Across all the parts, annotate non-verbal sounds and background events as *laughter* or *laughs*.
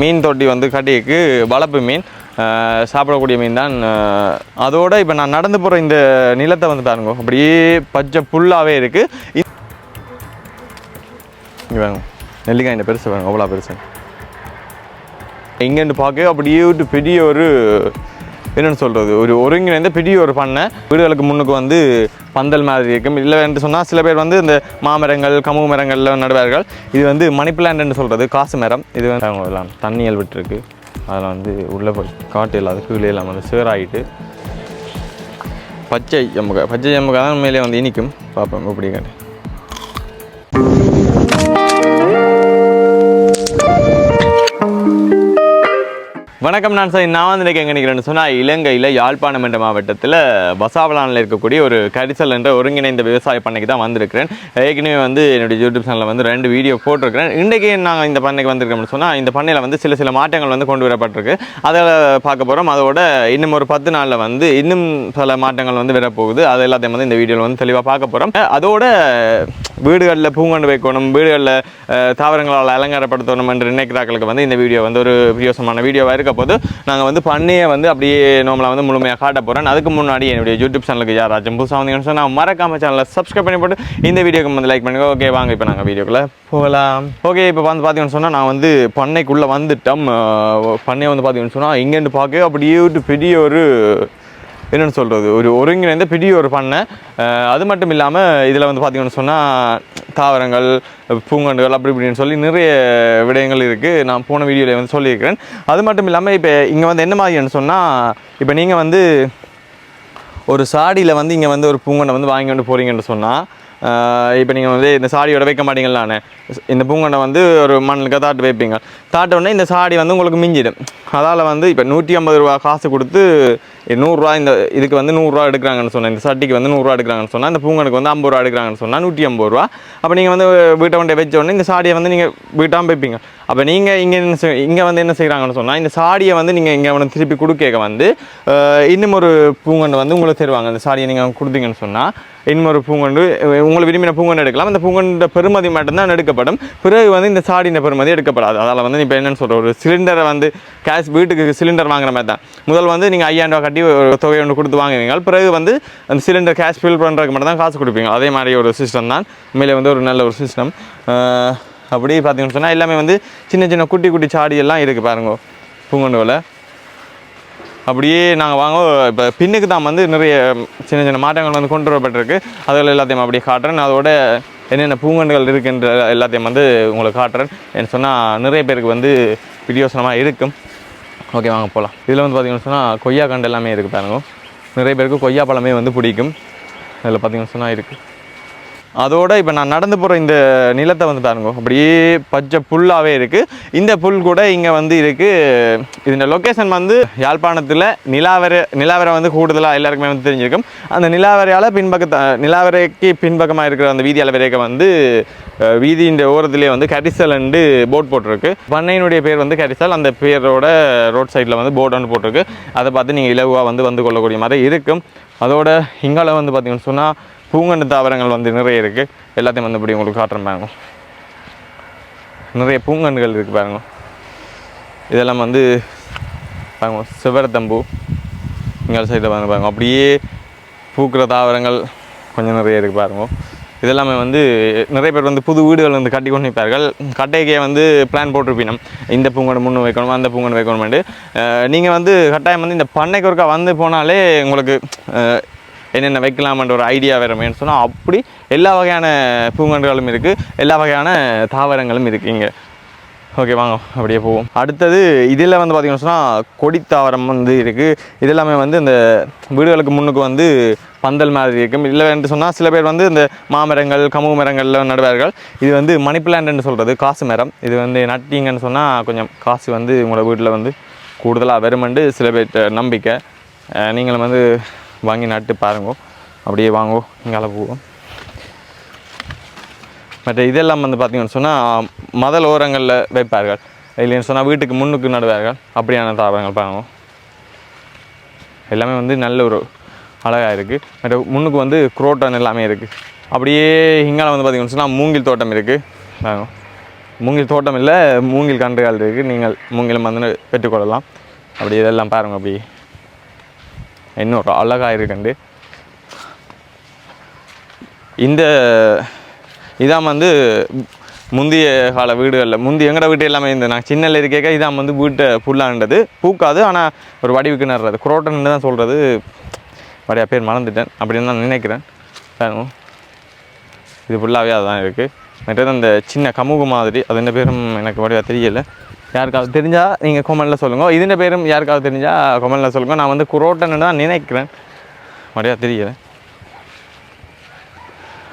மீன் தொட்டி வந்து கட்டிக்கு வளர்ப்பு மீன். சாப்பிடக்கூடிய மீன் தான். அதோட இப்போ நான் நடந்து போகிற இந்த நிலத்தை வந்து பாருங்க. அப்படியே பச்சை புல்லாகவே இருக்குது இங்கே வேணும் நெல்லிக்காய் இந்த பெருசு வேணும் அவ்வளோ பெருசு. இங்கேருந்து பார்க்க அப்படியே ஒரு பெரிய ஒரு என்னென்னு சொல்கிறது ஒரு ஒருங்கிணைந்த பெரிய ஒரு பண்ணை வீடுகளுக்கு முன்னுக்கு வந்து பந்தல் மாதிரி இருக்கும். இல்லை என்று சொன்னால் சில பேர் வந்து இந்த மாமரங்கள் கமு மரங்கள்லாம் நடுவார்கள். இது வந்து மணி பிளான்ட்னு சொல்கிறது காசு மரம். இது வந்து அவங்க எல்லாம் தண்ணியல் விட்டுருக்கு. அதில் வந்து உள்ளே போய் காட்டு இல்லாத கீழே இல்லாமல் வந்து சேராகிட்டு பச்சை எம்புகா பச்சை எம்புகா தான் மேலே வந்து இனிக்கும். பார்ப்போம் எப்படி கேட்டு வணக்கம் நான் சார். நான் வந்து எங்கே நினைக்கிறேன்னு சொன்னால் இலங்கையில் யாழ்ப்பாணம் என்ற மாவட்டத்தில் பசாவலானில் இருக்கக்கூடிய ஒரு கரிசல் என்ற ஒருங்கிணைந்த விவசாய பண்ணைக்கு தான் வந்திருக்கிறேன். ஏற்கனவே வந்து என்னுடைய யூடியூப் சேனலில் வந்து ரெண்டு வீடியோ போட்டிருக்கிறேன். இன்றைக்கி நாங்கள் இந்த பண்ணைக்கு வந்திருக்கோம்னு சொன்னால் இந்த பண்ணையில் வந்து சில சில மாற்றங்கள் வந்து கொண்டு வரப்பட்டிருக்கு. அதை பார்க்க போகிறோம் அதோட இன்னும் ஒரு பத்து நாளில் வந்து இன்னும் சில மாற்றங்கள் வந்து வரப்போகுது. அது எல்லாத்தையும் வந்து இந்த வீடியோவில் வந்து தெளிவாக பார்க்க போகிறோம் அதோட வீடுகளில் பூங்கொண்டு வைக்கணும் வீடுகளில் தாவரங்களால் அலங்காரப்படுத்தணும் என்று நினைக்கிறார்களுக்கு வந்து இந்த வீடியோ வந்து ஒரு பிரியோசமான வீடியோவாக இருக்க போது நாங்கள் வந்து பண்ணையை வந்து அப்படியே நம்மளை வந்து முழுமையாக காட்ட போகிறேன் அதுக்கு முன்னாடி என்னுடைய யூடியூப் சேனலுக்கு யாராச்சும் புதுசாக வந்தீங்கன்னு சொன்னால் மறக்காம சேனலை சப்ஸ்கிரைப் பண்ணி போட்டு இந்த வீடியோக்கு வந்து லைக் பண்ணுங்க. ஓகே வாங்க இப்போ நாங்கள் வீடியோக்குள்ளே போகலாம். ஓகே இப்போ வந்து பார்த்தீங்கன்னு சொன்னால் நான் வந்து பண்ணைக்குள்ளே வந்துட்டோம் பண்ணையை வந்து பார்த்தீங்கன்னு சொன்னால் இங்கேருந்து பார்க்க அப்படியே ஒரு பெரிய ஒரு என்னென்னு சொல்கிறது ஒரு ஒருங்கிணைந்த பிடி ஒரு பண்ணை. அது மட்டும் இல்லாமல் இதில் வந்து பார்த்தீங்கன்னு சொன்னால் தாவரங்கள் பூங்கண்டுகள் அப்படி இப்படின்னு சொல்லி நிறைய விடயங்கள் இருக்குது நான் போன வீடியோவில் வந்து சொல்லியிருக்கிறேன். அது மட்டும் இல்லாமல் இப்போ இங்கே வந்து என்ன மாதிரின்னு சொன்னால் இப்போ நீங்கள் வந்து ஒரு சாடியில் வந்து இங்கே வந்து ஒரு பூங்கண்டை வந்து வாங்கி கொண்டு போகிறீங்கன்னு சொன்னால் இப்போ நீங்கள் வந்து இந்த சாடியோட வைக்க மாட்டீங்களானே இந்த பூங்கண்டை வந்து ஒரு மண்ணுக்கு தாட்டு வைப்பீங்க. தாட்டோடனே இந்த சாடி வந்து உங்களுக்கு மிஞ்சிடும். அதால் வந்து இப்போ நூற்றி ஐம்பது ரூபா காசு கொடுத்து நூறுரூவா இந்த இதுக்கு வந்து நூறுரூவா எடுக்கிறாங்கன்னு சொன்னேன். இந்த சட்டிக்கு வந்து நூறுரூவா எடுக்கிறாங்கன்னு சொன்னால் இந்த பூங்கனுக்கு வந்து ஐம்பது ரூபா எடுக்கிறாங்கன்னு சொன்னால் நூற்றி ஐம்பது ரூபா. அப்போ நீங்கள் வந்து வீட்டை கொண்டு வச்ச உடனே இந்த சாடியை வந்து நீங்கள் வீட்டாமல் வைப்பீங்க அப்போ நீங்கள் இங்கே என்ன செய் இங்கே வந்து என்ன செய்கிறாங்கன்னு சொன்னால் இந்த சாடியை வந்து நீங்கள் இங்கே வந்து திருப்பி கொடுக்க வந்து இன்னும் ஒரு பூங்கண்டு வந்து உங்களுக்கு தருவாங்க அந்த சாடியை நீங்கள் கொடுத்தீங்கன்னு சொன்னால் இன்னொரு ஒரு பூங்கண்டு உங்களுக்கு விரும்பின பூங்கொண்டு எடுக்கலாம். அந்த பூங்கண்ட பெருமதி மட்டும்தான் எடுக்கப்படும். பிறகு வந்து இந்த சாடின பெருமதி எடுக்கப்படாது. அதால் வந்து இப்போ என்னன்னு சொல்கிற ஒரு சிலிண்டரை வந்து கேஸ் வீட்டுக்கு சிலிண்டர் வாங்குற மாதிரி தான். முதல் வந்து நீங்கள் ஐயாயிரம் ரூபா கட்டி ஒரு தொகை ஒன்று கொடுத்து வாங்குவீங்க. பிறகு வந்து அந்த சிலிண்டர் கேஷ் ஃபில் பண்ணுறதுக்கு மட்டும் தான் காசு கொடுப்பீங்க. அதே மாதிரி ஒரு சிஸ்டம் தான். உண்மையிலே வந்து ஒரு நல்ல ஒரு சிஸ்டம் அப்படி பார்த்தீங்கன்னு சொன்னால் எல்லாமே வந்து சின்ன சின்ன குட்டி குட்டி சாடி எல்லாம் இருக்குது பாருங்க பூங்கொண்டுவில் அப்படியே நாங்கள் வாங்க இப்போ பின்னுக்கு தான் வந்து நிறைய சின்ன சின்ன மாற்றங்கள் வந்து கொண்டு வரப்பட்டிருக்கு. அதில் எல்லாத்தையும் அப்படியே காட்டுறேன். அதோட என்னென்ன பூங்கண்டுகள் இருக்குன்ற எல்லாத்தையும் வந்து உங்களுக்கு காட்டுறேன். என்ன சொன்னால் நிறைய பேருக்கு வந்து பிரியோசனமாக இருக்கும். ஓகே வாங்க போகலாம் இதில் வந்து பார்த்தீங்கன்னு சொன்னால் கொய்யா கண்டு எல்லாமே இருக்குது பாருங்க. நிறைய பேருக்கு கொய்யா பழமே வந்து பிடிக்கும். அதில் பார்த்தீங்கன்னு சொன்னால் இருக்குது அதோட இப்போ நான் நடந்து போகிற இந்த நிலத்தை வந்து பாருங்க அப்படியே பச்சை புல்லாகவே இருக்குது இந்த புல் கூட இங்கே வந்து இருக்குது இந்த லொக்கேஷன் வந்து யாழ்ப்பாணத்தில் நிலாவரை நிலாவரை வந்து கூடுதலாக எல்லாருக்குமே வந்து தெரிஞ்சிருக்கும். அந்த நிலாவரையால் பின்பக்கத்தை நிலாவரைக்கு பின்பக்கமாக இருக்கிற அந்த வீதி அளவரைக்கு வந்து வீதியின் ஓரத்துலேயே வந்து கரிசல்ண்டு போட் போட்டிருக்கு. பண்ணையினுடைய பேர் வந்து கரிசல் அந்த பேரோட ரோட் சைடில் வந்து போர்டு ஒன்று போட்டிருக்கு. அதை பார்த்து நீங்கள் இலகுவாக வந்து வந்து கொள்ளக்கூடிய மாதிரி இருக்கும். அதோட இங்கால வந்து பார்த்தீங்கன்னு சொன்னால் பூங்கன்று தாவரங்கள் வந்து நிறைய இருக்குது எல்லாத்தையும் வந்து இப்படி உங்களுக்கு காட்டுறேன் பாருங்க. நிறைய பூங்கன்றுகள் இருக்குது பாருங்க. இதெல்லாம் வந்து பாருங்க சிவரத்தம்பூ இங்கே சைடில் வந்து பாருங்க அப்படியே பூக்கிற தாவரங்கள் கொஞ்சம் நிறைய இருக்குது பாருங்க. இதெல்லாமே வந்து நிறைய பேர் வந்து புது வீடுகள் வந்து கட்டி கொண்டு நிற்பார்கள் கட்டைக்கே வந்து பிளான் போட்டிருப்பினோம். இந்த பூங்கண்டு முன்னு வைக்கணும் அந்த பூங்கண்டு வைக்கணும்ட்டு நீங்கள் வந்து கட்டாயம் வந்து இந்த பண்ணைக்கு ஒருக்கா வந்து போனாலே உங்களுக்கு என்னென்ன வைக்கலாமன்ற ஒரு ஐடியா வருமேன்னு சொன்னால் அப்படி எல்லா வகையான பூங்கன்றுகளும் இருக்குது எல்லா வகையான தாவரங்களும் இருக்குது இங்கே. ஓகே வாங்க அப்படியே போவோம். அடுத்தது இதில் வந்து பார்த்திங்கன்னு சொன்னால் கொடித்தாவரம் வந்து இருக்குது இதெல்லாமே வந்து இந்த வீடுகளுக்கு முன்னுக்கு வந்து பந்தல் மாதிரி இருக்கும். இல்லை என்று சொன்னால் சில பேர் வந்து இந்த மாமரங்கள் கமுகு மரங்கள்ல நடுவார்கள். இது வந்து மணி பிளான்ட்னு சொல்கிறது காசு மரம். இது வந்து நட்டிங்கன்னு சொன்னால் கொஞ்சம் காசு வந்து உங்களோட வீட்டில் வந்து கூடுதலாக வருமெண்டு சில பேர் நம்பிக்கை. நீங்களும் வந்து வாங்கி நட்டு பாருங்கோ. அப்படியே வாங்கோ இங்கால போவோம் மற்ற இதெல்லாம் வந்து பார்த்திங்கன்னு சொன்னால் மதல் ஓரங்களில் வைப்பார்கள். இல்லைன்னு சொன்னால் வீட்டுக்கு முன்னுக்கு நடுவார்கள். அப்படியான தாவரங்கள் பாருங்க. எல்லாமே வந்து நல்ல ஒரு அழகாக இருக்குது மற்ற முன்னுக்கு வந்து குரோட்டன் எல்லாமே இருக்குது அப்படியே இங்கால வந்து பார்த்திங்கன்னு சொன்னால் மூங்கில் தோட்டம் இருக்குது பாருங்க. மூங்கில் தோட்டம் இல்லை மூங்கில் கன்றுகள் இருக்குது நீங்கள் மூங்கிலும் வந்து பெற்றுக்கொள்ளலாம் அப்படி இதெல்லாம் பாருங்கள் அப்படி இன்னொரு அழகாக இருக்குண்டு. இந்த இதான் வந்து முந்தைய கால வீடுகளில் முந்தி எங்கட வீட்டு எல்லாமே இந்த நான் சின்னல இருக்கேக்க இதான் வந்து வீட்டை ஃபுல்லான்றது பூக்காது ஆனால் ஒரு வடிவுக்கு நடுறது குரோட்டன்னு தான் சொல்கிறது வடையா பேர் மறந்துட்டேன். அப்படின்னு நான் நினைக்கிறேன். இது ஃபுல்லாகவே அதுதான் இருக்குது மற்றது அந்த சின்ன கமுகு மாதிரி அது என்ன பேரும் எனக்கு வடிவாக தெரியலை. யாருக்காவது தெரிஞ்சால் நீங்கள் கொமெண்டில் சொல்லுங்கள் இதுன்ற பேரும் யாருக்காவது தெரிஞ்சால் கொமெண்டில் சொல்லுங்கள் நான் வந்து குரோட்டன்னு தான் நினைக்கிறேன். வடிவா தெரியல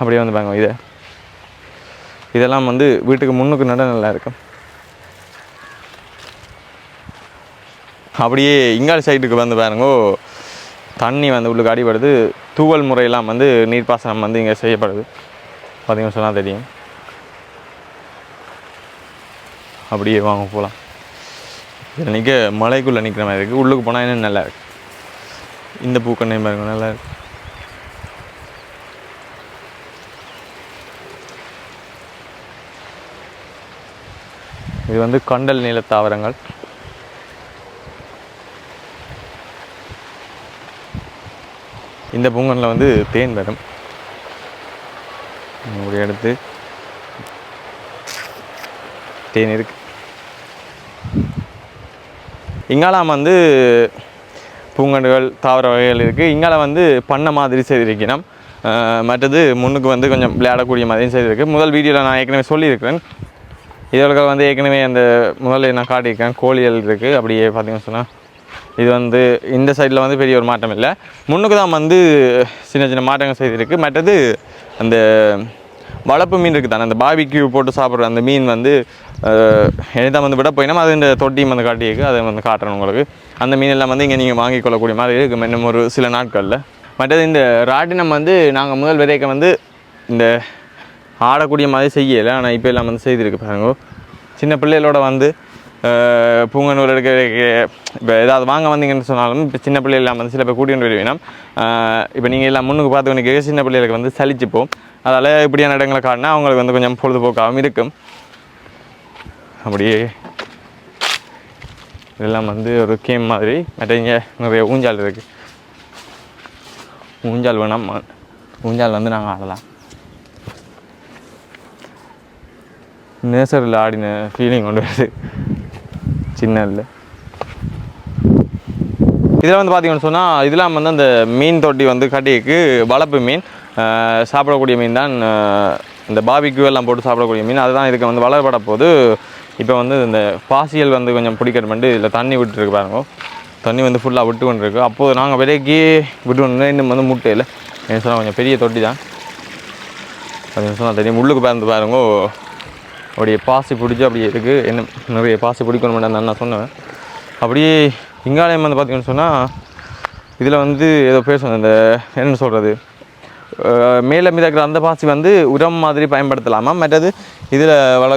அப்படியே வந்து பாருங்க இதை. இதெல்லாம் வந்து வீட்டுக்கு முன்னுக்கு நட நல்லா இருக்கும் அப்படியே இங்கால் சைடுக்கு வந்து பாருங்கோ தண்ணி வந்து உள்ளுக்கு அடிபடுது. தூவல் முறையெல்லாம் வந்து நீர்ப்பாசனம் வந்து இங்கே செய்யப்படுது. பார்த்தீங்கன்னு சொன்னால் தெரியும். அப்படியே வாங்க போகலாம் இதில் நிற்க மலைக்குள்ளே நிற்கிற மாதிரி இருக்குது உள்ளுக்கு போனால் இன்னும் நல்லா இருக்கு. இந்த பூக்கண்ணை பாருங்க நல்லா இருக்கு. இது வந்து கண்டல் நீல தாவரங்கள். இந்த பூங்கனில் வந்து தேன் வரும். ஒரு எடுத்து தேன் இருக்கு. இங்காலாம் வந்து பூங்கன்றுகள் தாவர வகைகள் இருக்குது இங்கால வந்து பண்ண மாதிரி செய்திருக்கணும். மற்றது முன்னுக்கு வந்து கொஞ்சம் விளையாடக்கூடிய மாதிரியும் செய்திருக்கு. முதல் வீடியோவில் நான் ஏற்கனவே சொல்லியிருக்கிறேன். இதோட வந்து ஏற்கனவே அந்த முதல்ல நான் காட்டியிருக்கேன். கோழிகள் இருக்குது அப்படியே பார்த்தீங்கன்னு சொன்னால் இது வந்து இந்த சைடில் வந்து பெரிய ஒரு மாற்றம் இல்லை. முன்னுக்கு தான் வந்து சின்ன சின்ன மாற்றங்கள் செய்திருக்கு. மற்றது அந்த வளர்ப்பு மீன் இருக்குது தானே அந்த பாபிக்யூ போட்டு சாப்பிட்ற அந்த மீன் வந்து எனக்கு வந்து விட போயினா அது இந்த தொட்டியும் வந்து காட்டியிருக்கு. அதை வந்து காட்டுறேன் உங்களுக்கு. அந்த மீன் எல்லாம் வந்து இங்கே நீங்கள் வாங்கிக்கொள்ளக்கூடிய மாதிரி இருக்கும் இன்னும் ஒரு சில நாட்களில். மற்றது இந்த ராட்டினம் வந்து நாங்கள் முதல் விதைக்க வந்து இந்த ஆடக்கூடிய மாதிரி செய்யலை. ஆனால் இப்போ எல்லாம் வந்து செய்திருக்கு பாருங்க. சின்ன பிள்ளைகளோட வந்து பூங்கனூர் எடுக்க இப்போ ஏதாவது வாங்க வந்தீங்கன்னு சொன்னாலும் இப்போ சின்ன பிள்ளைகள் வந்து சில பேர் கூட்டிகிட்டு வருவீங்கன்னா இப்போ நீங்கள் எல்லாம் முன்னுக்கு பார்த்து கேட்க சின்ன பிள்ளைகளுக்கு வந்து சலிச்சுப்போம். அதால் இப்படியான இடங்களை காட்டினா அவங்களுக்கு வந்து கொஞ்சம் பொழுதுபோக்காகவும் இருக்கும். அப்படியே இதெல்லாம் வந்து ஒரு கேம் மாதிரி. மற்ற இங்கே நிறைய ஊஞ்சால் இருக்குது ஊஞ்சால் வேணாம் ஊஞ்சால் வந்து நாங்கள் ஆடலாம். நேசரில் ஆடின ஃபீலிங் கொண்டு வருது. சின்ன இல்லை. இதில் வந்து பார்த்தீங்கன்னு சொன்னால் இதெல்லாம் வந்து அந்த மீன் தொட்டி வந்து கட்டிக்கு வளர்ப்பு மீன். சாப்பிடக்கூடிய மீன் தான் இந்த பாபிக்கு எல்லாம் போட்டு சாப்பிடக்கூடிய மீன். அதுதான் இதுக்கு வந்து வளரப்பட போது இப்போ வந்து இந்த பாசியல் வந்து கொஞ்சம் பிடிக்கணுமெண்டு இதில் தண்ணி விட்டுருக்கு பாருங்க. தண்ணி வந்து ஃபுல்லாக விட்டு கொண்டுருக்கு. அப்போது நாங்கள் விலைக்கு விட்டு கொண்டு இன்னும் வந்து முட்டையில். என்ன சொன்னால் கொஞ்சம் பெரிய தொட்டி தான். அது சொன்னால் தெரியும். உள்ளுக்கு பறந்து பாருங்க. அப்படியே பாசி பிடிச்சி அப்படியே இருக்குது என்ன நிறைய பாசி பிடிக்கணும் நான் சொன்னேன். அப்படியே இங்காலயம் வந்து பார்த்திங்கன்னு சொன்னால் இதில் வந்து ஏதோ பேசணும் இந்த என்ன சொல்கிறது மேலே மிதக்கிற அந்த பாசி வந்து உரம் மாதிரி பயன்படுத்தலாமா. மற்றது இதில் வள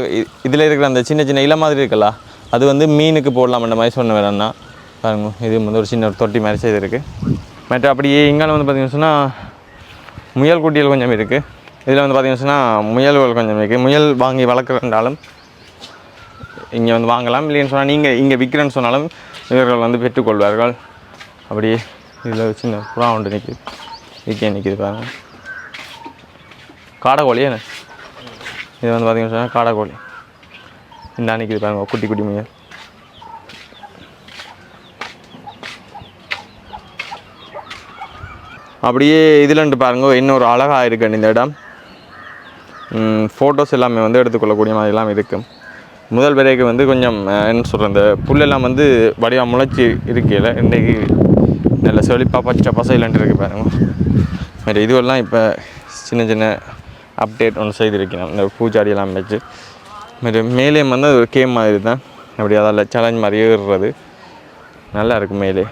இதில் இருக்கிற அந்த சின்ன சின்ன இலை மாதிரி இருக்குல்ல அது வந்து மீனுக்கு போடலாம்ன்ற மாதிரி சொன்ன வேணா பாருங்க இது வந்து ஒரு சின்ன ஒரு தொட்டி மாதிரி செய்திருக்கு மற்ற அப்படியே இங்கால வந்து பார்த்திங்கன்னு சொன்னால் முயல் குட்டிகள் கொஞ்சம் இருக்குது இதில் வந்து பார்த்திங்கன்னு சொன்னால் முயல்கள் கொஞ்சம் இருக்குது முயல் வாங்கி வளர்க்குறன்றாலும் இங்கே வந்து வாங்கலாம். இல்லைன்னு சொன்னால் நீங்கள் இங்கே விற்கிறேன்னு சொன்னாலும் இவர்கள் வந்து பெற்றுக்கொள்வார்கள். அப்படியே இதில் சின்ன புறா ஒன்று நிற்கிது விற்க நிற்கிது பாருங்கள் காடைக்கோழி என்ன? இது வந்து பார்த்திங்கன்னு சொன்னால் காடைக்கோழி இந்த நிற்கிது பாருங்க குட்டி குட்டி முயல் அப்படியே இதுலன்ட்டு பாருங்க இன்னொரு அழகாக இருக்கு இந்த இடம். ஃபோட்டோஸ் எல்லாமே வந்து எடுத்துக்கொள்ளக்கூடிய மாதிரிலாம் இருக்கும் முதல் வரைக்கு வந்து கொஞ்சம் என்ன சொல்கிறது இந்த புல்லெல்லாம் வந்து வடிவாக முளைச்சி இருக்கையில் இன்றைக்கு நல்ல செழிப்பாக பச்சை பசையிலன்ட்டு இருக்குது பாருங்க. வேறு இதுவெல்லாம் இப்போ சின்ன சின்ன அப்டேட் ஒன்று செய்திருக்கிறேன் இந்த பூஜாடியெல்லாம் வச்சு. மேலே மேலே வந்து அது ஒரு கேம் மாதிரி தான். அப்படி அதில் சேலஞ்ச் மாதிரி ஏறுறது. நல்லா இருக்கும் மேலே.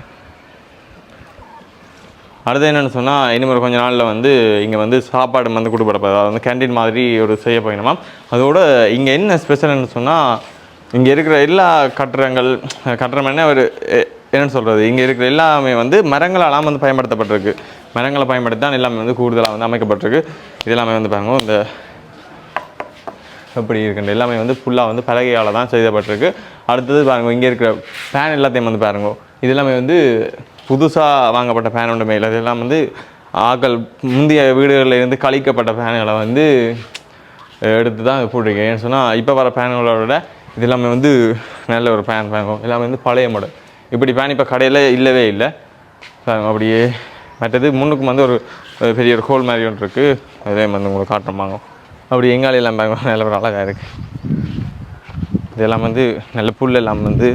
அடுத்து என்னென்னு சொன்னால் இனிமேல் கொஞ்ச நாளில் வந்து இங்கே வந்து சாப்பாடு வந்து கொடுப்படப்போது அதாவது வந்து கேண்டீன் மாதிரி ஒரு செய்ய போயிடணுமா அதோட இங்கே என்ன ஸ்பெஷல்னு சொன்னால் இங்கே இருக்கிற எல்லா கட்டுறங்கள் கட்டடம் ஒரு என்னென்னு சொல்கிறது இங்கே இருக்கிற எல்லாமே வந்து மரங்களாலாம் வந்து பயன்படுத்தப்பட்டிருக்கு. மரங்களை பயன்படுத்தி தான் எல்லாமே வந்து கூடுதலாக வந்து அமைக்கப்பட்டிருக்கு. இது எல்லாமே வந்து பாருங்க இந்த எப்படி இருக்குன்ற எல்லாமே வந்து ஃபுல்லாக வந்து பலகையால் தான் செய்யப்பட்டிருக்கு அடுத்தது பாருங்க இங்கே இருக்கிற ஃபேன் எல்லாத்தையும் வந்து பாருங்க. இது எல்லாமே வந்து புதுசாக வாங்கப்பட்ட ஃபேன் ஒன்றுமே இல்லை. இதெல்லாம் வந்து ஆக்கள் முந்தைய வீடுகளில் இருந்து கழிக்கப்பட்ட ஃபேன்களை வந்து எடுத்து தான் போட்டிருக்கேன் ஏன்னு சொன்னால் இப்போ வர ஃபேன்களோட விட இது எல்லாமே வந்து நல்ல ஒரு ஃபேன் வாங்கும் எல்லாமே வந்து பழைய மாடல் இப்படி ஃபேன் இப்போ கடையில் இல்லவே இல்லை. பாருங்க அப்படியே மற்றது முன்னுக்கு வந்து ஒரு பெரிய ஒரு ஹோல் மாதிரி ஒன்று இருக்குது அதே வந்து உங்களுக்கு காட்டுறமாங்க அப்படி எங்காலையெல்லாம் பாருங்க *laughs* நல்ல ஒரு அழகாக இருக்குது இதெல்லாம் வந்து நல்ல புல் எல்லாம் வந்து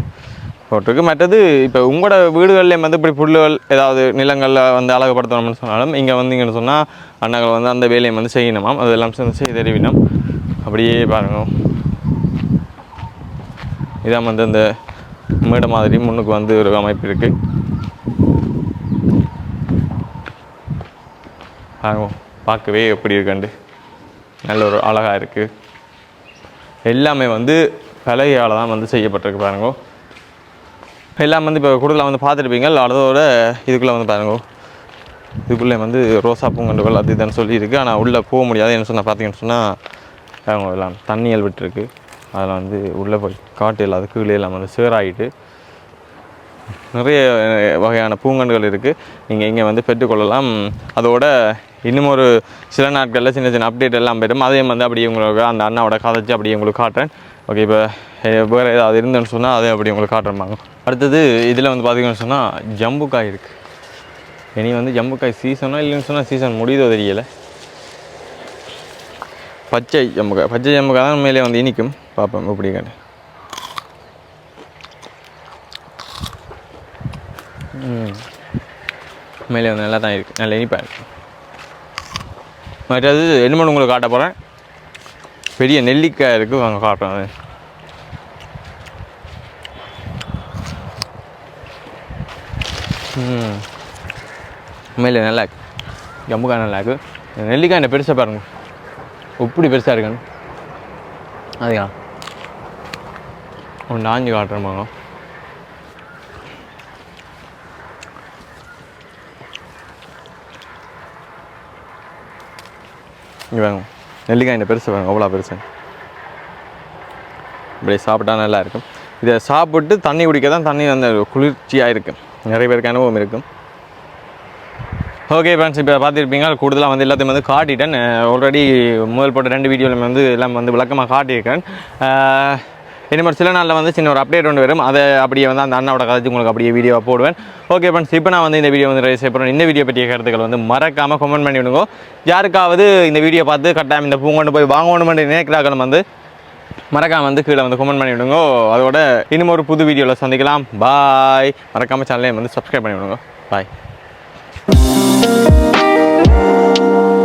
போட்டிருக்கு. மற்றது இப்போ உங்களோட வீடுகள்லேயும் வந்து இப்படி புல்லுகள் ஏதாவது நிலங்களில் வந்து அழகுபடுத்தணும்னு சொன்னாலும் இங்கே வந்தீங்கன்னு சொன்னால் அண்ணாக்கள் வந்து அந்த வேலையை வந்து செய்யணுமாம் அதெல்லாம் சேர்ந்து செய்ய தெரிவினோம் அப்படியே பாருங்க. இதான் வந்து அந்த மேடை மாதிரி முன்னுக்கு வந்து ஒரு அமைப்பு இருக்குது பார்க்கவே எப்படி இருக்குண்டு நல்ல ஒரு அழகாக இருக்குது எல்லாமே வந்து பலகையால் தான் வந்து செய்யப்பட்டிருக்கு பாருங்கோ. எல்லாம் வந்து இப்போ கூடுதலாக வந்து பார்த்துருப்பீங்க அதோட இதுக்குள்ளே வந்து பாருங்கோ. இதுக்குள்ளே வந்து ரோசா பூங்கண்டுகள் அது இதுன்னு சொல்லியிருக்கு. ஆனால் உள்ளே போக முடியாது. என்ன சொன்னால் பார்த்தீங்கன்னு சொன்னால் பாருங்க எல்லாம் தண்ணியல் விட்டுருக்கு. அதில் வந்து உள்ளே போய் காட்டு இல்லாத கீழே இல்லாமல் வந்து சேராகிட்டு நிறைய வகையான பூங்கன்றுகள் இருக்குது நீங்கள் இங்கே வந்து பெற்றுக்கொள்ளலாம். அதோட இன்னும் ஒரு சில நாட்களில் சின்ன சின்ன அப்டேட் எல்லாம் பெறும். அதையும் வந்து அப்படியே உங்களுக்கு அந்த அண்ணாவோட கதைச்சு அப்படியே உங்களுக்கு காட்டுறேன். ஓகே இப்போ வேறு ஏதாவது இருந்தேன்னு சொன்னால் அதை அப்படி உங்களுக்கு காட்டுறேன் அடுத்தது இதில் வந்து பார்த்தீங்கன்னு சொன்னால் ஜம்புக்காய் இருக்குது இனி வந்து ஜம்புக்காய் சீசனோ இல்லைன்னு சொன்னால் சீசன் முடியுதோ தெரியலை. பச்சை ஜம்புக்காய் பச்சை ஜம்புக்காய் தான் மேலே வந்து இனிக்கும். பார்ப்போம் எப்படி கண்டு மேலே வந்து நல்லா தான் இருக்குது நல்ல இனிப்பாக இருக்குது மற்றது என்ன உங்களுக்கு காட்ட போகிறேன் பெரிய நெல்லிக்காய் இருக்குது வாங்க காட்டுறேன் அது. மேலே நல்லா இருக்கு. ஜம்முக்காய் நல்லா இருக்குது இந்த நெல்லிக்காய் என்ன பெருசாக பாருங்கள் இப்படி பெருசாக இருக்கணும்? அதுக்கா. ஒன்று நாஞ்சு காட்டுறமாங்க இங்கே வேணும் நெல்லிக்காய் இந்த பெருசு வேணும் அவ்வளோ பெருசு இப்படி சாப்பிட்டா நல்லா இருக்கும். இதை சாப்பிட்டு தண்ணி குடிக்க தான் தண்ணி வந்து குளிர்ச்சியாக இருக்கும் நிறைய பேருக்கு அனுபவம் இருக்கும் ஓகே ஃப்ரெண்ட்ஸ் இப்போ பார்த்துருப்பீங்க கூடுதலாக வந்து எல்லாத்தையும் வந்து காட்டிட்டேன். ஆல்ரெடி முதல் போட்ட ரெண்டு வீடியோவில் வந்து எல்லாம் வந்து விளக்கமாக காட்டியிருக்கேன் இனிமேல் சில நாளில் வந்து சின்ன ஒரு அப்டேட் ஒன்று வரும். அதை அப்படியே வந்து அந்த அண்ணாவோட கதைச்சு உங்களுக்கு அப்படியே வீடியோவை போடுவேன். ஓகே ஃப்ரெண்ட்ஸ் இப்போ நான் வந்து இந்த வீடியோ வந்து ரைஸ் செய்யப்படுறேன் இந்த வீடியோ பற்றிய கருத்துக்கள் வந்து மறக்காமல் கமெண்ட் பண்ணி விடுங்க. யாருக்காவது இந்த வீடியோ பார்த்து கட்டாயம் இந்த பூங்கொண்டு போய் வாங்கணுமென்று நினைக்கிறார்கள் வந்து மறக்காம வந்து கீழே வந்து கமெண்ட் பண்ணி விடுங்க. அதோட இன்னும் ஒரு புது வீடியோவில் சந்திக்கலாம். பாய் மறக்காமல் சேனலையும் வந்து சப்ஸ்கிரைப் பண்ணி விடுங்க. பாய் thank you